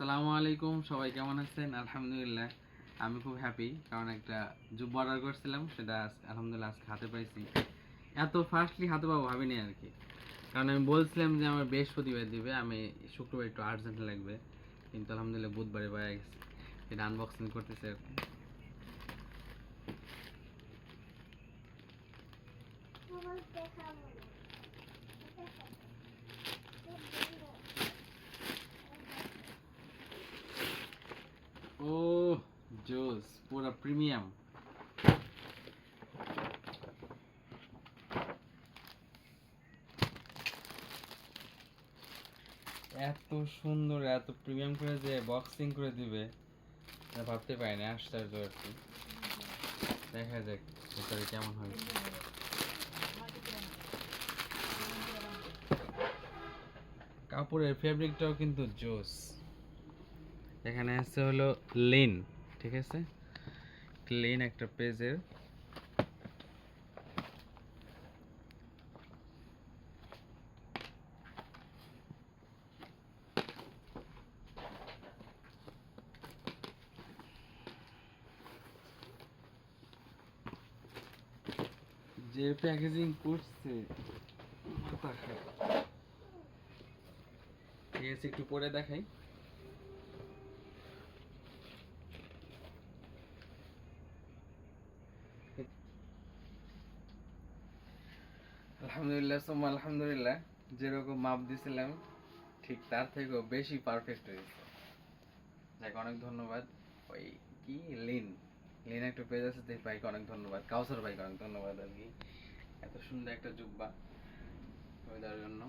আসসালামু আলাইকুম, সবাই কেমন আছেন? আলহামদুলিল্লাহ, আমি খুব হ্যাপি কারণ একটা জুব অর্ডার করছিলাম, সেটা আলহামদুলিল্লাহ আজকে হাতে পাইছি। এত ফাস্টলি হাতে পাবো ভাবিনি আর কি। কারণ আমি বলছিলাম যে আমার বৃহস্পতিবার দিবে, আমি শুক্রবার একটু আর্জেন্ট লাগবে, কিন্তু আলহামদুলিল্লাহ বুধবারে পাওয়া গেছে। এটা আনবক্সিং করতেছে আর কি। পুরো প্রিমিয়াম। এত সুন্দর, এত প্রিমিয়াম করে যে বক্সিং করে দিবে ভাবতে পারি না আশ্চর্য আর দেখা যাক, ভেতরে কেমন হয়। কাপড়ের ফেব্রিকটাও কিন্তু জোস। এখানে আছে হলো লিন ঠিক আছে? লিন একটা পেজের যে প্যাকেজিং করছে। ঠিক আছে একটু পরে দেখাই আলহামদুলিল্লাহ সোম আলহামদুলিল্লাহ, যেরকম মাপ দিছিলাম, ঠিক তার থেকেও বেশি পারফেক্ট হয়েছে। যাক, অনেক ধন্যবাদ। ওই কি? লিন লিন একটা পেজ আছে দেখ ভাইকে অনেক ধন্যবাদ। কাউসার ভাইকে অনেক ধন্যবাদ আর কি। এত সুন্দর একটা জুব্বা। ওই জন্য।